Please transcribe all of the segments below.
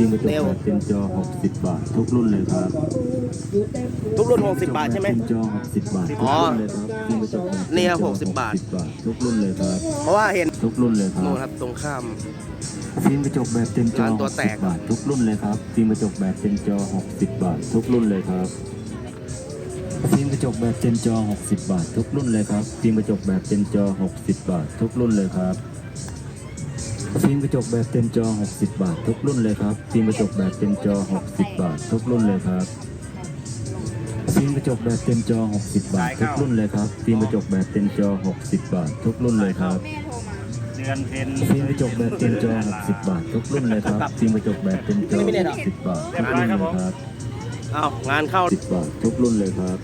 ฟิล์มกระจกแบบเต็มจอ 60 บาท ทุกรุ่นเลยครับทุกรุ่น 60 บาทใช่ไหม เต็มจอ 60 บาททุกอ๋อรุ่นเลยครับฟิล์มกระจกแบบนี่ครับต็มจอ60บาท60บาท ทุกรุ่นเลยครับ เพราะว่าเห็นทุกรุ่นเลยครัโน่บนครับตรงข้าม ฟิล์มกระจกแบบเต็มจอร้านตัวแตก 60บาททุกรุ่นเลยครับ ฟิล์มกระจกแบบเต็มจอ 60 บาท ทุกรุ่นเลยครับ ฟิล์มกระจกแบบเต็มจอ 60 บาท ทุกรุ่นเลยครับ ฟิล์มกระจกแบบเต็มจอ 60 บาท ทุกรุ่นเลยครับ ฟิล์มกระจกแบบเต็มจอ 60 บาท ทุกรุ่นเลยครับ ฟิล์มกระจกแบบเต็มจอ 60 บาท ทุกรุ่นเลยครับ ฟิล์มกระจกแบบเต็มจอ 60 บาท ทุกรุ่นเลยครับ ฟิล์มกระจกแบบเต็มจอ 60 บาท ทุกรุ่นเลยครับเดือนเพ็ญฟิล์มกระจกแบบเต็มจอ 60 บาท ทุกรุ่นเลยครับ ฟิล์มกระจกแบบเต็มจอ 60 บาท ทุกรุ่นเลยครับ อ้าวงานเข้า 10 บาท ทุกรุ่นเลยครับ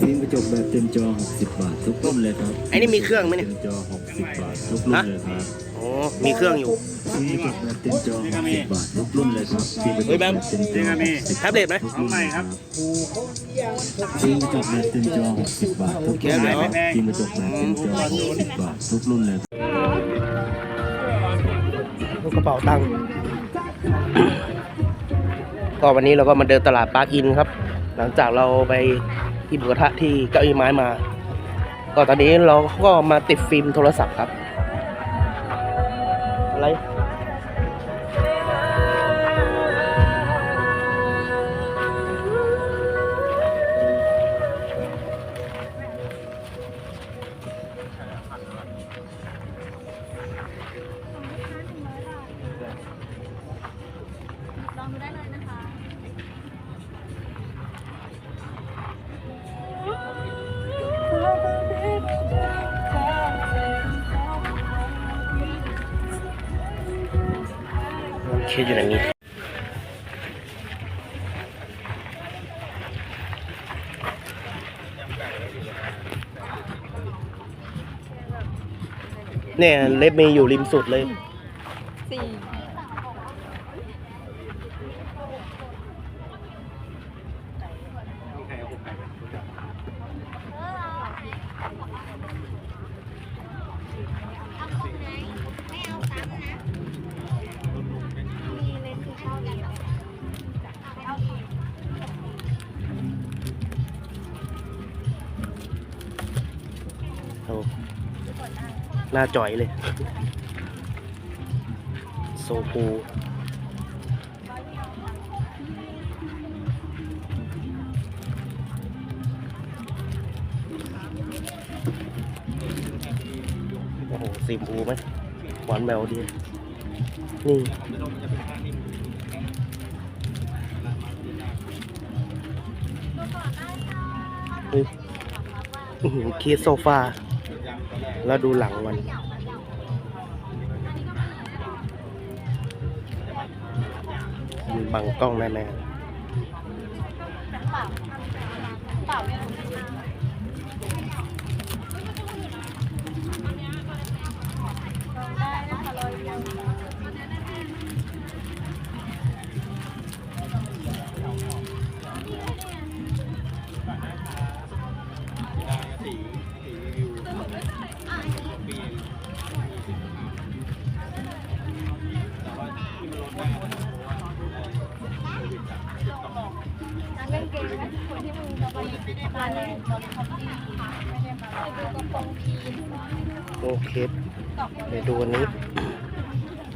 ฟิล์มกระจกแบบเต็มจอ 60 บาททุกรุ่นเลยครับไอ้นี่มีเครื่องไหมเนี่ยต็มจอ 60 บาททุกรุ่นเลยครับโอ้มีเครื่องอยู่ ฟิล์มกระจกแบบเต็มจอ 60 บาททุกรุ่นเลยครับฟิล์มกระจเฮ้กยแบแบบมเต็มจอ60แท็บเล็ตไหม ทุกรุ่นเลยครับฟิล์มกระจกแบบเต็มจอ 60 บาททุกรุ่นเลยครับฟิล์มกระจกแบบเต็มจอ 60 บาททุกรุ่นเลยลูกกระเป๋าตังค์ก็วันนี้เราก็มาเดินตลาดปาร์คอินครับ หลังจากเราไป ที่บุกระทะที่เก้าอี้ไม้มา ก็ตอนนี้เราก็มาติดฟิล์มโทรศัพท์ครับ อะไร คิดอยูนนี้เนี่ยเล็บมีอยู่ริมสุดเลย สี่ โอ้หน้าจ่อยเลย โซคูโอ้โหสีมูไหมหวานแมวดี นี่เฮ้ยอื้อหือคีสโซฟา แล้วดูหลังมัน มันบังกล้องแน่ๆ โอเคเดี๋ยวดูอันนี้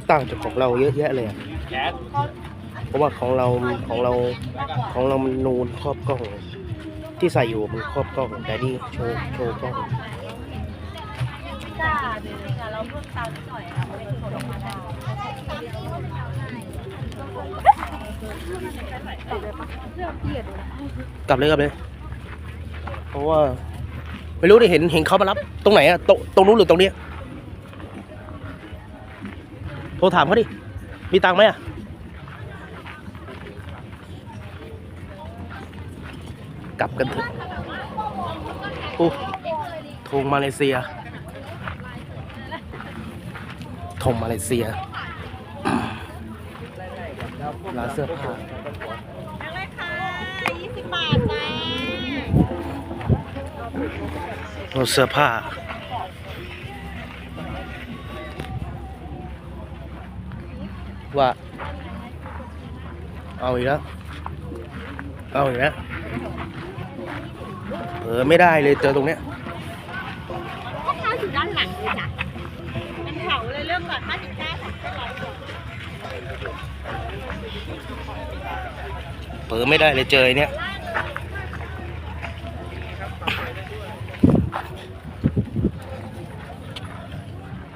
ต่างจากของเราเยอะแยะเลยอะเพราะว่าของเรา ของเรา ของเรามันนูนครอบกล้อง ที่ใส่อยู่มันครอบกล้อง แต่นี่โชว์ โชว์กล้องเราเพิ่มตานิดหน่อยค่ะไม่ถึงลงมาได้กลับเลยกลับเลย เพราะว่าไม่รู้ดิเห็นเห็นเขามารับ ตรงไหนอะตรงตรงนู้นหรือตรงเนี้ยโทรถามเขาดิ มีตังค์ไหมอะกลับกันเถอะโอ้ธงมาเลเซียธงมาเลเซียร้านเสื้อผ้า อะไรคะยี่สิบบาทจ้า เราเสื้อผ้า ว่า เอาอีกแล้ว เอาอีกแล้วเออไม่ได้เลยเจอตรงเนี้ยก็เท้าอยู่ด้านหลังเลยจ้ะมันเผาเลยเริ่มก่อนห้าสิบเก้าสองร้อยกว่าเผลอไม่ได้เลยเจอไอ้เนี้ย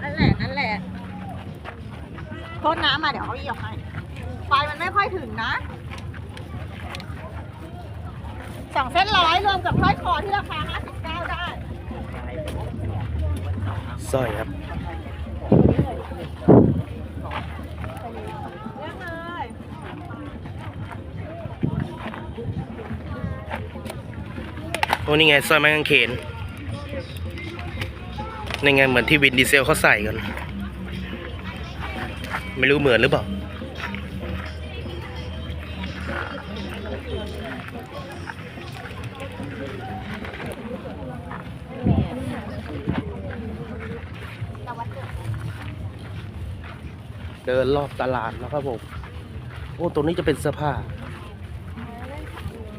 นั่นแหละ นั่นแหละโทษน้ำมาเดี๋ยวเขาเอียบให้ไฟมันไม่ค่อยถึงนะสองเส้ นร้อยรวมกับสร้อยคอที่ราคาห้าสิบเก้าได้สร้อยครับเลือกเลยโอ้นี่ไงสร้อยไม้กางเขนนี่ไงเหมือนที่วินดีเซลเขาใส่กัน ไม่รู้เหมือนหรือเปล่า เดินรอบตลาดแล้วครับผมโอ้ตรงนี้จะเป็นเสื้อผ้า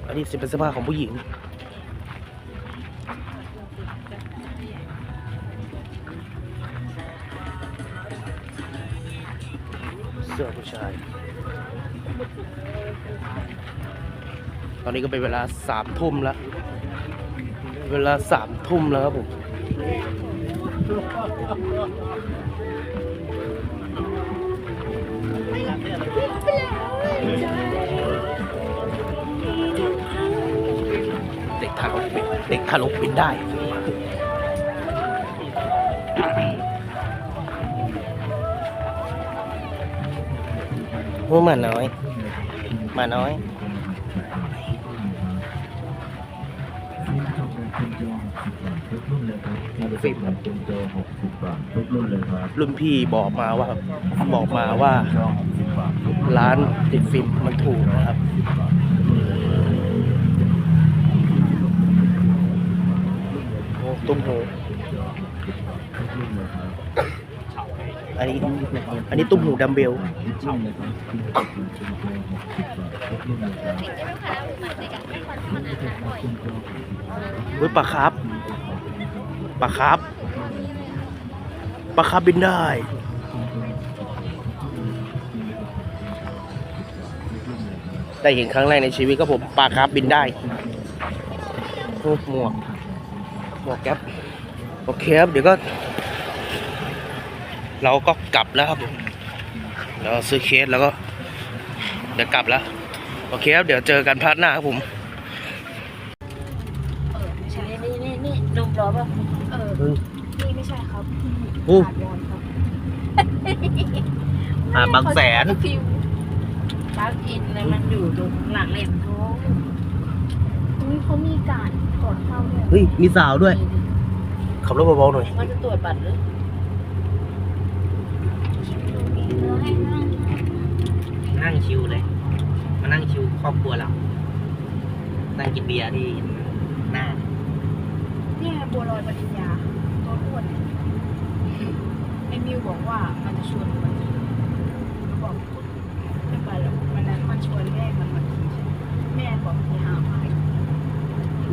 อันนี้จะเป็นเสื้อผ้าของผู้หญิง เสื้อผู้ชาย ตอนนี้ก็เป็นเวลาสามทุ่มแล้ว เวลาสามทุ่มแล้วครับผม ปิดเด็กทารกปิดได้ โอ้หมาน้อยหมาน้อยฟิล์มแบบเต็มจอ60บาททุกรุ่นเลยครับรุ่นพี่บอกมาว่า บอกมาว่าจอ60บาททุกรุ่นร้านติดฟิล์มมันถูกนะครับ โอ้ ตุ้มหูทุกรุ่นเลยครับอันนี้อันนี้ตุ้มหูดัมเบลทุกรุ่นเลยครับฟิล์มแบบเต็มจอ60บาททุกรุ่นเลยครับเฮ้ยปลาคาร์ฟปลาคาร์ฟปลาคาร์ฟบินได้ได้เห็นครั้งแรกในชีวิตก็ผมปลาคาร์ฟบินได้โอ้หมวก หมวกแก๊ปโอเคครับเดี๋ยวก็ เราก็กลับแล้วครับผมเราซื้อเคสแล้วก็ เดี๋ยวกลับแล้ว โอเคครับเดี๋ยวเจอกันพาร์ทหน้าครับผมเออไม่ใช่นี่นี่นี่นมร้อนป่ะเออเฮ้ยนี่ไม่ใช่ครับโอ้ขาดร้อนครับอ่าบางแสนฟิวปลั๊กอินเลยมันอยู่ตรงหลังเหลี่ยมทองอุ้ยเขามีการ ก่อนเข้าด้วยเฮ้ย มีสาวด้วย ขับรถเบาๆหน่อยเขาจะตรวจบัตรหรือเราให้นั่งนั่งชิวเลย มานั่งชิวครอบครัวเรา นั่งกินเบียร์ที่หน้า เนี่ยบัวลอยปริญญาตัวอ้วนเนี่ยไอ้มิวบอกว่ามันจะชวนมันกินเขาบอกไม่ไปหรอกวันนั้นมันชวนแม่มันมากินใช่ไหมแม่บอกมีหาไม้ ไ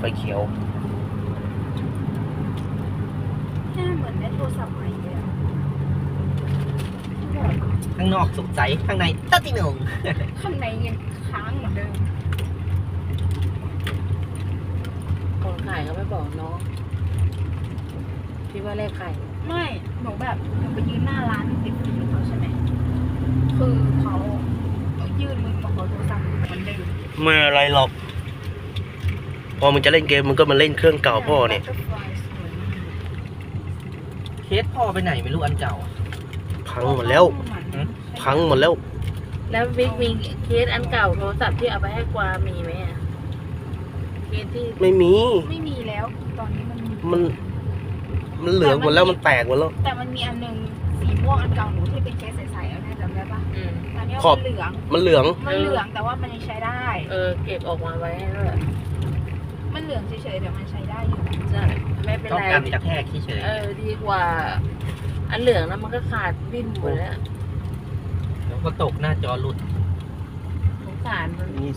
ฟเขียวแค่เหมือนได้โทรศัพท์ใหม่เลยอะข้างนอกสุขใจข้างในตัดติหนงข้างในยังค้างเหมือนเดิมคนขายเขาไม่บอกน้อ งพี่ว่าเลขใครไม่หนูแบบหนูไปยืนหน้าร้านติดฟิล์มเขาใช่ไหมคือเขาเขายื่นมือมาขอโทรศัพท์มันเดิมไม่อะไรหรอก พอมึงจะเล่นเกมมึงก็มาเล่นเครื่องเก่าพ่อเนี่ย เคสพ่อไปไหนไม่รู้อันเก่า พังหมดแล้ว พังหมดแล้ว แล้วบิ๊กมีเคสอันเก่าโทรศัพท์ที่เอาไปให้กวามีไหมอะเคสที่ไม่มี ไม่มีแล้ว ตอนนี้มันมี มัน มันเหลืองหมดแล้วมันแตกหมดแล้ว แต่มันมีอันหนึงสีม่วงอันเก่าหนูที่เป็นเคสใสๆอันนี้จำได้ปะอืมอันเนี้ยขอบ มันเหลืองมันเหลืองมันเหลืองแต่ว่ามันยังใช้ได้ เออเก็บออกมาไว้ให้ด้วยมันเหลืองเฉยๆแต่มันใช้ได้อยู่ใช่ไม่เป็นต้องไรการกระแทกเฉยเออดีกว่า อันเหลืองนะมันก็ขาดบิ้นหมดแล้วๆแล้วก็ตกหน้าจอหลุดสงสารมันนี่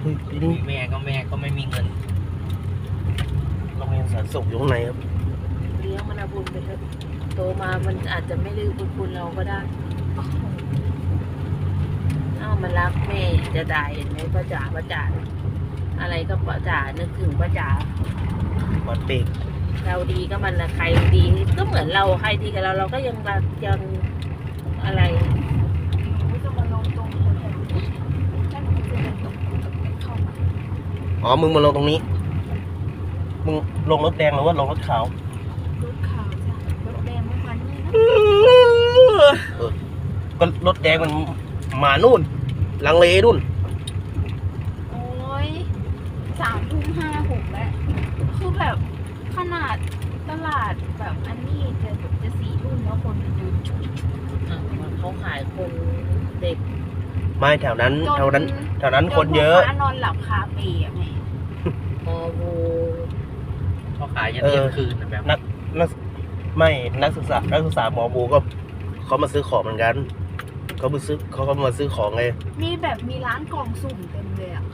เฮ้ยนี่แม่ก็แม่ก็ไม่มีเงินโรงเรียนสารสุขอยู่ข้างในครับเลี้ยงมันเอาบุญไปเถอะโตมามันอาจจะไม่ลืมบุญคุณเราก็ได้เอ้ามันรักแม่จะได้เห็นไหมป้าจ๋าป้าจ๋าอะไรก็ป้าจ๋านึกถึงป้าจ๋าวัดเบกเราดีก็มันนะใครดีก็เหมือนเราใครดีกับเราเราก็ยังรักยังอะไรไม่ต้องมาลงตรงคนแต่ฉันจะเดินตรงเข้ามาอ๋อมึงมาลงตรงนี้ มึงลงรถแดงหรือว่าลงรถขาว รถขาวจ้ะรถแดงไม่มานี่นะเออก็รถแดงมันมานู่น ลังเลนู่น โอ้ยสามทุ่มห้าหกแล้วคือแบบขนาดตลาดแบบอันนี้จะจะสี่ทุ่มแล้วคนมันอยู่อะเขาขายคนเด็กไม่แถวนั้นจแถวนั้น แถวนั้นคนเยอะ จพ่ค้านอนหลับคาเฟ่อะแม่ มอวู เขาขายยันเที่ยงคืนนะแบบนักนักไม่นักศึกษานักศึกษาหมอบูก็เขามาซื้อของเหมือนกันเขามาซื้อเขาก็มาซื้อของไงมีแบบมีร้านกล่องสุ่มเต็มเลยอะ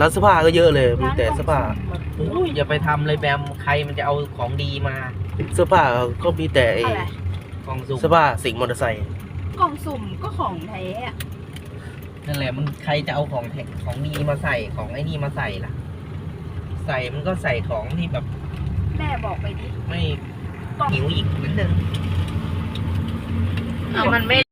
ร้านเสื้อผ้าก็เยอะเลยมีร้านแต่กล่องเสื้อผ้าสุ่มแบบอุ้ยอย่าไปทำเลยแบมใครมันจะเอาของดีมาเสื้อผ้าก็มีแต่ไอ้อะไรกล่องซุ่มเสื้อผ้าสิงห์มอเตอร์ไซค์กล่องสุ่มก็ของแท้อะนั่นแหละมันใครจะเอาของแท็กของดีมาใส่ของไอ้นี่มาใส่ล่ะ ใส่มันก็ใส่ของที่แบบแม่บอกไปดิไม่กล่องหิวอีกนิดนึงอะมันไม่